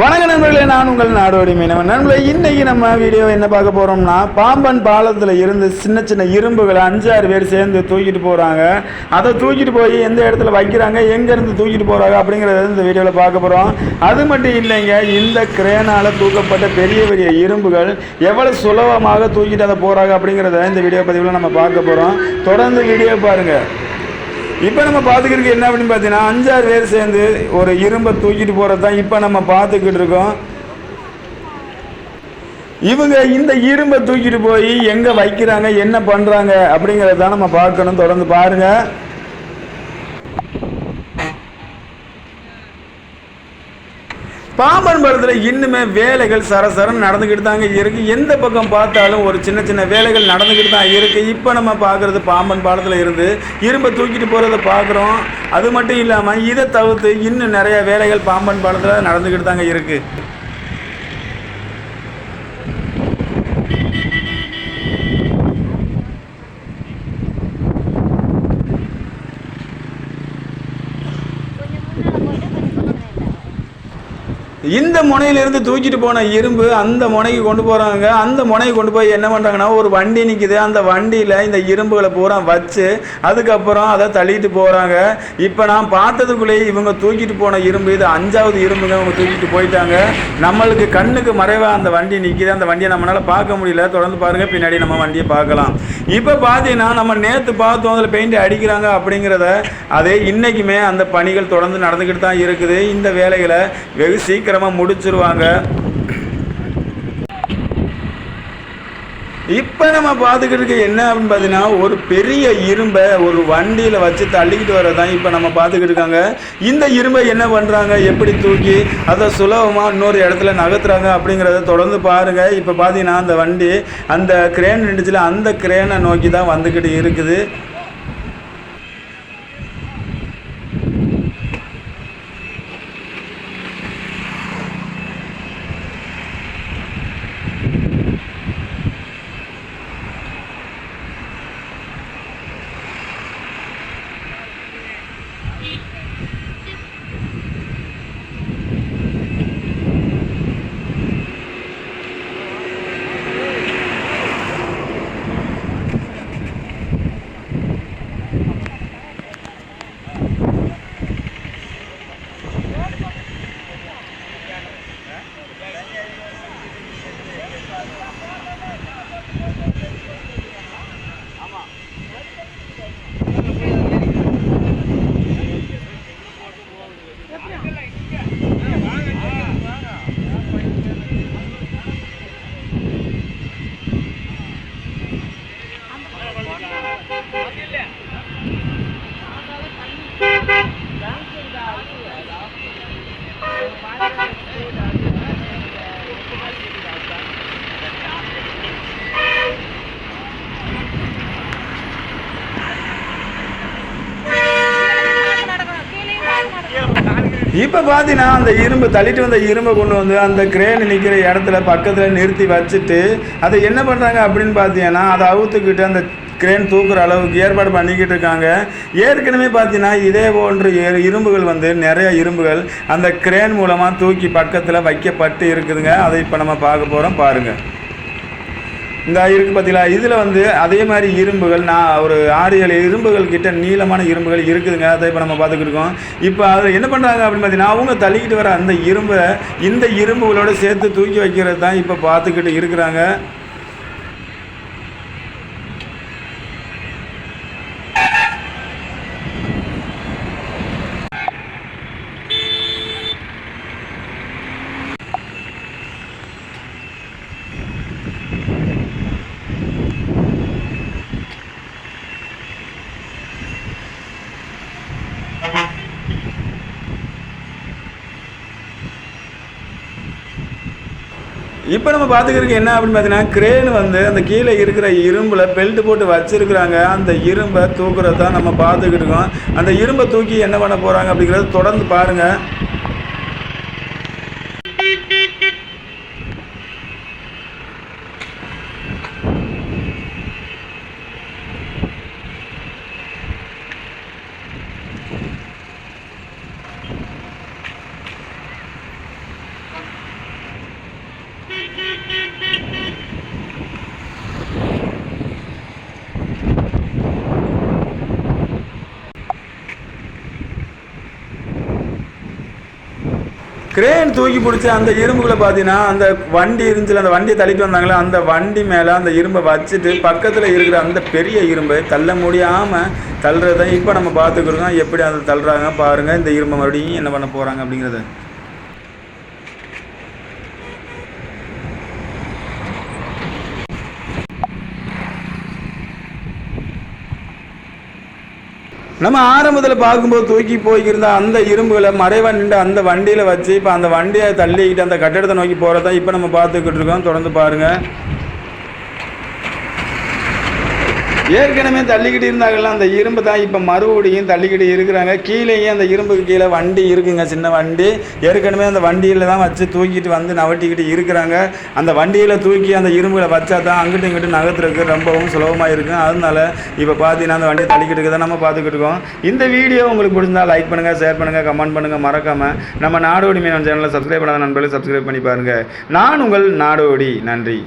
வணக்க நண்பர்களே நான் உங்கள் நாடோடி மீனவன். நண்பர்களே இன்னைக்கு நம்ம வீடியோ என்ன பார்க்க போறோம்னா பாம்பன் பாலத்தில் இருந்து சின்ன சின்ன இரும்புகளை அஞ்சாறு பேர் சேர்ந்து தூக்கிட்டு போறாங்க. அதை தூக்கிட்டு போய் எந்த இடத்துல வைக்கிறாங்க எங்கேருந்து தூக்கிட்டு போறாங்க அப்படிங்கறத இந்த வீடியோவில் பார்க்க போறோம். அது மட்டும் இல்லைங்க இந்த கிரேனால தூக்கப்பட்ட பெரிய பெரிய இரும்புகள் எவ்வளவு சுலபமாக தூக்கிட்டு அதை போறாங்க அப்படிங்கிறத இந்த வீடியோ பதிவில் நம்ம பார்க்க போறோம். தொடர்ந்து வீடியோ பாருங்கள் இப்போ நம்ம பார்த்துக்கிட்டு என்ன அப்படின்னு பார்த்தீங்கன்னா அஞ்சாறு பேர் சேர்ந்து ஒரு இரும்பை தூக்கிட்டு போகிறது தான் இப்போ நம்ம பார்த்துக்கிட்டு இருக்கோம். இவங்க இந்த இரும்பை தூக்கிட்டு போய் எங்கே வைக்கிறாங்க என்ன பண்ணுறாங்க அப்படிங்கிறத தான் நம்ம பார்க்கணும். தொடர்ந்து பாருங்கள் பாம்பன் படத்தில் இன்னுமே வேலைகள் சரசரன்னு நடந்துக்கிட்டு தாங்க இருக்கு. எந்த பக்கம் பார்த்தாலும் ஒரு சின்ன சின்ன வேலைகள் நடந்துக்கிட்டு தான் இருக்கு. இப்போ நம்ம பார்க்குறது பாம்பன் பாலத்தில் இருந்து இரும்பை தூக்கிட்டு போகிறத பார்க்குறோம். அது மட்டும் இல்லாமல் இதை தவிர்த்து இன்னும் நிறைய வேலைகள் பாம்பன் பாலத்தில் நடந்துக்கிட்டு தாங்க இருக்குது இந்த முனையிலிருந்து தூக்கிட்டு போன இரும்பு அந்த முனைக்கு கொண்டு போகிறாங்க அந்த முனைக்கு கொண்டு போய் என்ன பண்ணுறாங்கன்னா ஒரு வண்டி நிற்கிது அந்த வண்டியில் இந்த இரும்புகளை பூரா வச்சு அதுக்கப்புறம் அதை தள்ளிட்டு போகிறாங்க இப்போ நான் பார்த்ததுக்குள்ளேயே இவங்க தூக்கிட்டு போன இரும்பு இது அஞ்சாவது இரும்புங்க அவங்க தூக்கிட்டு போயிட்டாங்க. நம்மளுக்கு கண்ணுக்கு மறைவாக அந்த வண்டி நிற்கிது அந்த வண்டியை நம்மளால் பார்க்க முடியல. தொடர்ந்து பாருங்கள் பின்னாடி நம்ம வண்டியை பார்க்கலாம். இப்போ பார்த்தீங்கன்னா நம்ம நேற்று பார்த்தோம் அதில் பெயிண்ட் அடிக்கிறாங்க அப்படிங்கிறத. அதே இன்றைக்குமே அந்த பணிகள் தொடர்ந்து நடந்துக்கிட்டு தான் இருக்குது. இந்த வேலைகளை வெகு சீக்கிரமாக முடிச்சிருவாங்க. இப்போ நம்ம பார்த்துக்கிட்டு இருக்க என்ன அப்படின்னு பார்த்தீங்கன்னா ஒரு பெரிய இரும்பை ஒரு வண்டியில் வச்சு தள்ளிக்கிட்டு வரதான் இப்போ நம்ம பார்த்துக்கிட்டு இருக்காங்க. இந்த இரும்பை என்ன பண்ணுறாங்க எப்படி தூக்கி? அதை சுலபமாக இன்னொரு இடத்துல நகர்த்துறாங்க அப்படிங்கிறத தொடர்ந்து பாருங்கள் இப்போ பார்த்தீங்கன்னா அந்த வண்டி அந்த கிரேன் நின்றுச்சுல அந்த கிரேனை நோக்கி தான் வந்துக்கிட்டு இருக்குது. இப்போ பார்த்தீங்கன்னா அந்த இரும்பு தள்ளிட்டு வந்த இரும்பை கொண்டு வந்து அந்த கிரேன் நிற்கிற இடத்துல பக்கத்தில் நிறுத்தி வச்சுட்டு அதை என்ன பண்ணுறாங்க அப்படின்னு பார்த்தீங்கன்னா அதை அவுத்துக்கிட்டு அந்த கிரேன் தூக்குற அளவுக்கு ஏற்பாடு பண்ணிக்கிட்டு இருக்காங்க. ஏற்கனவே பார்த்தீங்கன்னா இதே போன்ற இரு- இரும்புகள் வந்து நிறைய இரும்புகள் அந்த கிரேன் மூலமாக தூக்கி பக்கத்தில் வைக்கப்பட்டு இருக்குதுங்க. அதை இப்போ நம்ம பார்க்க போகிறோம் பாருங்கள் இந்த இருக்கு பார்த்தீங்களா இதில் வந்து அதே மாதிரி இரும்புகள் நான் ஒரு ஆறு ஏழு இரும்புகள் கிட்ட நீளமான இரும்புகள் இருக்குதுங்க. அதை இப்போ நம்ம பார்த்துக்கிட்டு இருக்கோம். இப்போ அதில் என்ன பண்ணுறாங்க அப்படின்னு பார்த்தீங்கன்னா அவங்க தள்ளிக்கிட்டு வர அந்த இரும்பை இந்த இரும்புகளோடு சேர்த்து தூக்கி வைக்கிறது தான் இப்போ பார்த்துக்கிட்டு இருக்கிறாங்க. இப்போ நம்ம பார்த்துக்கிறதுக்கு என்ன அப்படின்னு பார்த்தீங்கன்னா கிரேன் வந்து அந்த கீழே இருக்கிற இரும்பில் பெல்ட் போட்டு வச்சிருக்கிறாங்க. அந்த இரும்பை தூக்குறது தான் நம்ம பார்த்துக்கிட்டு இருக்கோம். அந்த இரும்பை தூக்கி என்ன பண்ண போகிறாங்க அப்படிங்கிறத தொடர்ந்து பாருங்கள் கிரேன் தூக்கி பிடிச்சி அந்த இரும்புகளை பார்த்தீங்கன்னா அந்த வண்டி இருந்துச்சு அந்த வண்டியை தள்ளிட்டு வந்தாங்களே அந்த வண்டி மேலே அந்த இரும்பை வச்சுட்டு பக்கத்தில் இருக்கிற அந்த பெரிய இரும்பை தள்ள முடியாமல் தள்ளுறதை இப்போ நம்ம பார்த்துக்கிறோம் எப்படி அதை தள்ளுறாங்க பாருங்கள் இந்த இரும்பை மறுபடியும் என்ன பண்ண போகிறாங்க அப்படிங்கிறத. நம்ம ஆரம்பத்தில் பார்க்கும்போது தூக்கி போய்க்கிருந்த அந்த இரும்புகளை மறைவா நின்று அந்த வண்டியில் வச்சு இப்போ அந்த வண்டியை தள்ளிக்கிட்டு அந்த கட்டடத்தை நோக்கி போகிறதா இப்போ நம்ம பார்த்துக்கிட்டு இருக்கோம். தொடர்ந்து பாருங்கள் ஏற்கனவே தள்ளிக்கிட்டு இருந்தாங்கல்ல அந்த இரும்பு தான் இப்போ மறுபடியும் தள்ளிக்கிட்டு இருக்கிறாங்க. கீழேயும் அந்த இரும்புக்கு கீழே வண்டி இருக்குங்க சின்ன வண்டி. ஏற்கனவே அந்த வண்டியில் தான் வச்சு தூக்கிட்டு வந்து நவட்டிக்கிட்டு இருக்கிறாங்க. அந்த வண்டியில் தூக்கி அந்த இரும்புகளை வச்சா தான் அங்கிட்டு இங்கிட்டு நகர்த்துறதுக்கு ரொம்பவும் சுலபமாக இருக்கும். அதனால இப்போ பார்த்தீங்கன்னா அந்த வண்டியை தள்ளிக்கிட்டு இருக்கதை நம்ம பார்த்துக்கிட்டு இருக்கோம். இந்த வீடியோ உங்களுக்கு பிடிச்சிருந்தா லைக் பண்ணுங்கள் ஷேர் பண்ணுங்கள் கமெண்ட் பண்ணுங்கள் மறக்காமல் நம்ம நாடோடி மீனவன் சேனலை சப்ஸ்கிரைப் பண்ணாத நண்பர்களை சப்ஸ்கிரைப் பண்ணி பாருங்கள் நான் உங்கள் நாடோடி. நன்றி.